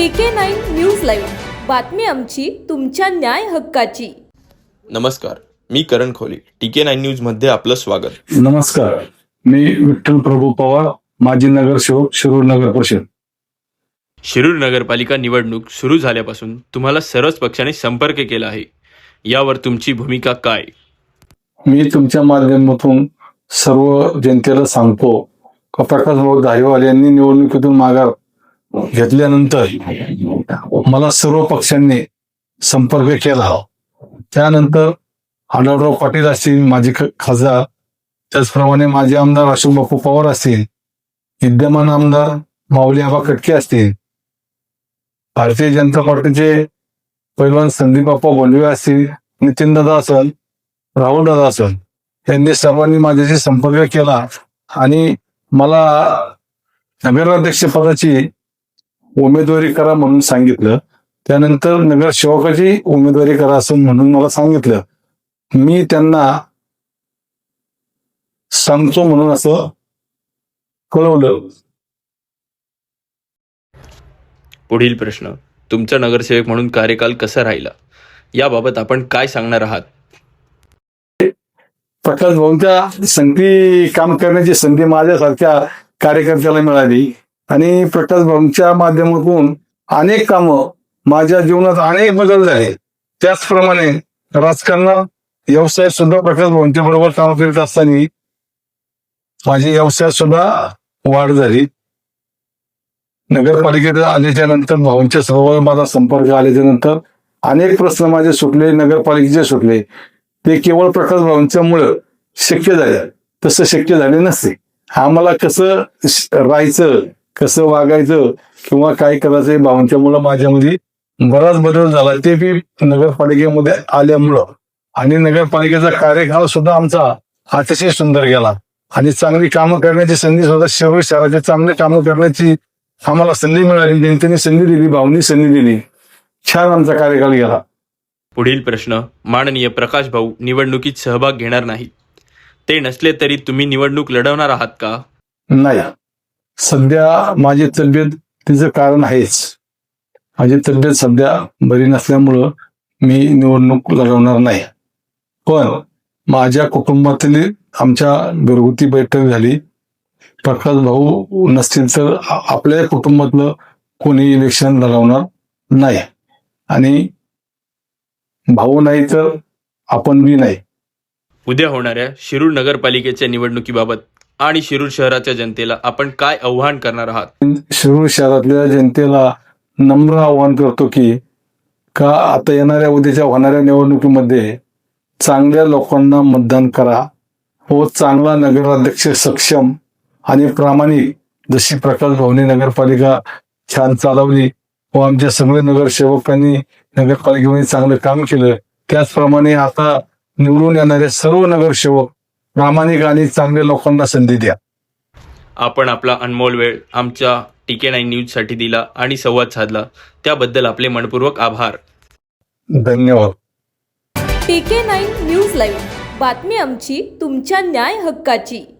टीके nine news live. बातमी आमची तुमच्या न्याय हक्काची. नमस्कार मी करण खोले टीके नाईन न्यूजमध्ये आपलं स्वागत. नमस्कार मी विठ्ठल प्रभू पवार माजी नगरसेवक शिरूर नगर परिषद. शिरूर नगरपालिका निवडणूक सुरू झाल्यापासून तुम्हाला सर्वच पक्षांनी संपर्क केला आहे. यावर तुमची भूमिका काय? मी तुमच्या माध्यमातून सर्व जनतेला सांगतो का प्रकाश भाऊ धारीवाल यांनी निवडणुकीतून माघार घेतल्यानंतर मला सर्व पक्षांनी संपर्क केला. त्यानंतर आढळराव पाटील असतील माझे खासदार त्याचप्रमाणे माझे आमदार अशोक बापू पवार असतील विद्यमान आमदार माऊली आबा कटके असतील भारतीय जनता पार्टीचे पैलवान संदीप बाप्पा बोलवे असतील नितीन दादा असल राहुल दादा असल यांनी सर्वांनी माझ्याशी संपर्क केला आणि मला नगराध्यक्ष पदाची उमेदवारी करा म्हणून सांगितलं. त्यानंतर नगरसेवकाची उमेदवारी करा असं म्हणून मला सांगितलं. मी त्यांना सांगतो म्हणून असं कळवलं. पुढील प्रश्न. तुमचा नगरसेवक म्हणून कार्यकाल कसा राहिला? याबाबत आपण काय सांगणार आहात? प्रकाश भाऊंच्या संगती काम करण्याची संधी माझ्यासारख्या कार्यकर्त्याला मिळाली. आणि प्रकाश भाऊंच्या माध्यमातून अनेक कामं माझ्या जीवनात अनेक बदल झाले. त्याचप्रमाणे राजकारणात व्यवसाय सुद्धा प्रकाश भाऊंच्या बरोबर काम करीत असताना माझी व्यवसायात सुद्धा वाढ झाली. नगरपालिकेत आल्याच्यानंतर भाऊंच्या सर्व माझा संपर्क आल्याच्यानंतर अनेक प्रश्न माझे सुटले नगरपालिकेचे सुटले. ते केवळ प्रकाश भाऊंच्यामुळं शक्य झालं. तसं शक्य झाले नसते. आम्हाला कसं राहायचं कसं वागायचं किंवा काय करायचं भाऊंच्यामुळं माझ्यामध्ये बराच बदल झाला. ते बी नगरपालिकेमध्ये आल्यामुळं. आणि नगरपालिकेचा कार्यकाळ सुद्धा आमचा अतिशय सुंदर गेला. आणि चांगली कामं करण्याची संधी सुद्धा शहर शहराचे चांगले कामं करण्याची आम्हाला संधी मिळाली. जनतेने संधी दिली भाऊनी संधी दिली. छान आमचा कार्यकाळ गेला. पुढील प्रश्न माननीय प्रकाश भाऊ निवडणुकीत सहभाग घेणार नाहीत. ते नसले तरी तुम्ही निवडणूक लढवणार आहात का? नाही. सध्या माझी तब्येत तिचं कारण आहेच. माझी तब्येत सध्या बरी नसल्यामुळं मी निवडणूक लढवणार नाही. पण माझ्या कुटुंबातील आमच्या घरगुती बैठक झाली. प्रकाश भाऊ नसतील तर आपल्या कुटुंबातलं कोणी इलेक्शन लढवणार नाही. आणि भाऊ नाही तर आपण बी नाही. उद्या होणाऱ्या शिरूर नगरपालिकेच्या निवडणुकीबाबत आणि शिरूर शहराच्या जनतेला आपण काय आव्हान करणार आहात? शिरूर शहरातल्या जनतेला नम्र आव्हान करतो की का आता येणाऱ्या उद्याच्या होणाऱ्या निवडणुकीमध्ये चांगल्या लोकांना मतदान करा. व चांगला नगराध्यक्ष सक्षम आणि प्रामाणिक जशी प्रकाश भवनी नगरपालिका छान चालवली व आमच्या सगळे नगरसेवकांनी नगरपालिकेमध्ये चांगलं काम केलं. त्याचप्रमाणे आता निवडून येणारे सर्व नगरसेवक प्रामाणिक आणि चांगल्या लोकांना संधी द्या. आपण आपला अनमोल वेळ आमच्या टीके नाईन न्यूजसाठी दिला आणि संवाद साधला. त्याबद्दल आपले मनपूर्वक आभार. धन्यवाद. टीके नाईन न्यूज लाईव्ह. बातमी आमची तुमच्या न्याय हक्काची.